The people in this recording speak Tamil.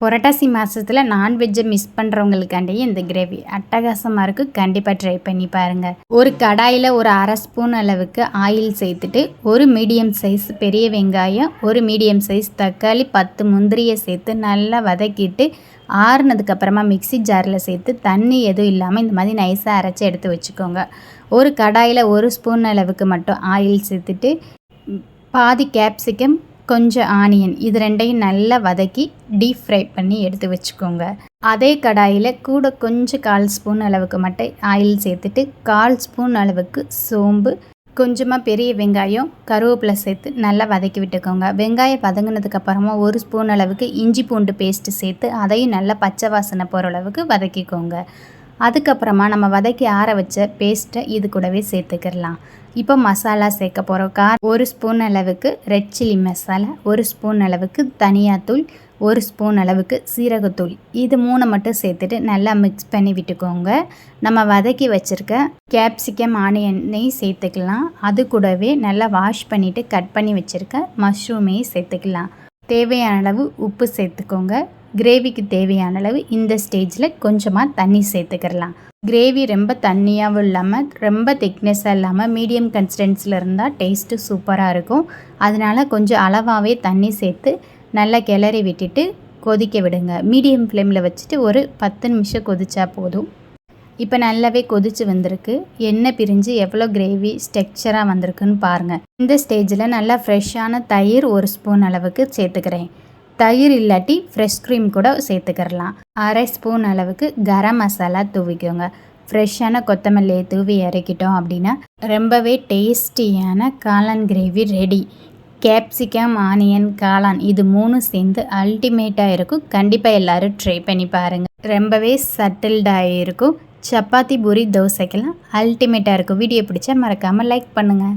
புரட்டாசி மாதத்தில் நான்வெஜ்ஜை மிஸ் பண்ணுறவங்களுக்காண்டியே இந்த கிரேவி அட்டகாசமாக இருக்குது கண்டிப்பாக ட்ரை பண்ணி பாருங்கள் ஒரு கடாயில் ஒரு அரை ஸ்பூன் அளவுக்கு ஆயில் சேர்த்துட்டு ஒரு மீடியம் சைஸ் பெரிய வெங்காயம் ஒரு மீடியம் சைஸ் தக்காளி பத்து முந்திரியை சேர்த்து நல்லா வதக்கிட்டு ஆறுனதுக்கப்புறமா மிக்சி ஜாரில் சேர்த்து தண்ணி எதுவும் இல்லாமல் இந்த மாதிரி நைஸாக அரைச்சி எடுத்து வச்சுக்கோங்க. ஒரு கடாயில் ஒரு ஸ்பூன் அளவுக்கு மட்டும் ஆயில் சேர்த்துட்டு பாதி கேப்சிகம் கொஞ்சம் ஆனியன் இது ரெண்டையும் நல்லா வதக்கி டீப் ஃப்ரை பண்ணி எடுத்து வச்சுக்கோங்க. அதே கடாயில் கூட கொஞ்சம் கால் ஸ்பூன் அளவுக்கு மட்டும் ஆயில் சேர்த்துட்டு கால் ஸ்பூன் அளவுக்கு சோம்பு கொஞ்சமாக பெரிய வெங்காயம் கருவேப்பிலை சேர்த்து நல்லா வதக்கி விட்டுக்கோங்க. வெங்காயம் வதங்கினதுக்கப்புறமா ஒரு ஸ்பூன் அளவுக்கு இஞ்சி பூண்டு பேஸ்ட்டு சேர்த்து அதையும் நல்லா பச்சை வாசனை போகிற அளவுக்கு வதக்கிக்கோங்க. அதுக்கப்புறமா நம்ம வதக்கி ஆற வச்ச பேஸ்ட்டை இது கூடவே சேர்த்துக்கிடலாம். இப்போ மசாலா சேர்க்க போகிறோம் கார் ஒரு ஸ்பூன் அளவுக்கு ரெட் சில்லி மசாலா ஒரு ஸ்பூன் அளவுக்கு தனியாத்தூள் ஒரு ஸ்பூன் அளவுக்கு சீரகத்தூள். இது மூணை மட்டும் சேர்த்துட்டு நல்லா மிக்ஸ் பண்ணி விட்டுக்கோங்க. நம்ம வதக்கி வச்சுருக்க கேப்சிகம் ஆனியனையும் சேர்த்துக்கலாம். அது கூடவே நல்லா வாஷ் பண்ணிவிட்டு கட் பண்ணி வச்சுருக்க மஷ்ரூமையும் சேர்த்துக்கலாம். தேவையான அளவு உப்பு சேர்த்துக்கோங்க. கிரேவிக்கு தேவையான அளவு இந்த ஸ்டேஜில் கொஞ்சமாக தண்ணி சேர்த்துக்கிறலாம் கிரேவி ரொம்ப தண்ணியாகவும் இல்லாமல் ரொம்ப திக்னஸாக இல்லாமல் மீடியம் கன்சிஸ்டன்ஸில் இருந்தால் டேஸ்ட்டு சூப்பராக இருக்கும். அதனால் கொஞ்சம் அளவாகவே தண்ணி சேர்த்து நல்லா கிளறி விட்டுட்டு கொதிக்க விடுங்க. மீடியம் ஃப்ளேமில் வச்சுட்டு ஒரு பத்து நிமிஷம் கொதிச்சா போதும். இப்போ நல்லாவே கொதிச்சு வந்திருக்கு. எண்ணெய் பிரிஞ்சு எவ்வளோ கிரேவி ஸ்ட்ரக்சராக வந்திருக்குன்னு பாருங்கள் இந்த ஸ்டேஜில் நல்லா ஃப்ரெஷ்ஷான தயிர் ஒரு ஸ்பூன் அளவுக்கு சேர்த்துக்கிறேன். தயிர் இல்லாட்டி ஃப்ரெஷ் க்ரீம் கூட சேர்த்துக்கிறலாம். அரை ஸ்பூன் அளவுக்கு கரம் மசாலா தூவிக்கோங்க. ஃப்ரெஷ்ஷான கொத்தமல்லியை தூவி இறக்கிட்டோம் அப்படின்னா ரொம்பவே டேஸ்டியான காளான் கிரேவி ரெடி கேப்சிகம் ஆனியன் காளான் இது மூணும் சேர்ந்து அல்டிமேட்டாக இருக்கும். கண்டிப்பாக எல்லோரும் ட்ரை பண்ணி பாருங்கள் ரொம்பவே சட்டில்டாக இருக்கும். சப்பாத்தி பூரி தோசைக்கெல்லாம் அல்டிமேட்டாக இருக்கும். வீடியோ பிடிச்சா மறக்காமல் லைக் பண்ணுங்கள்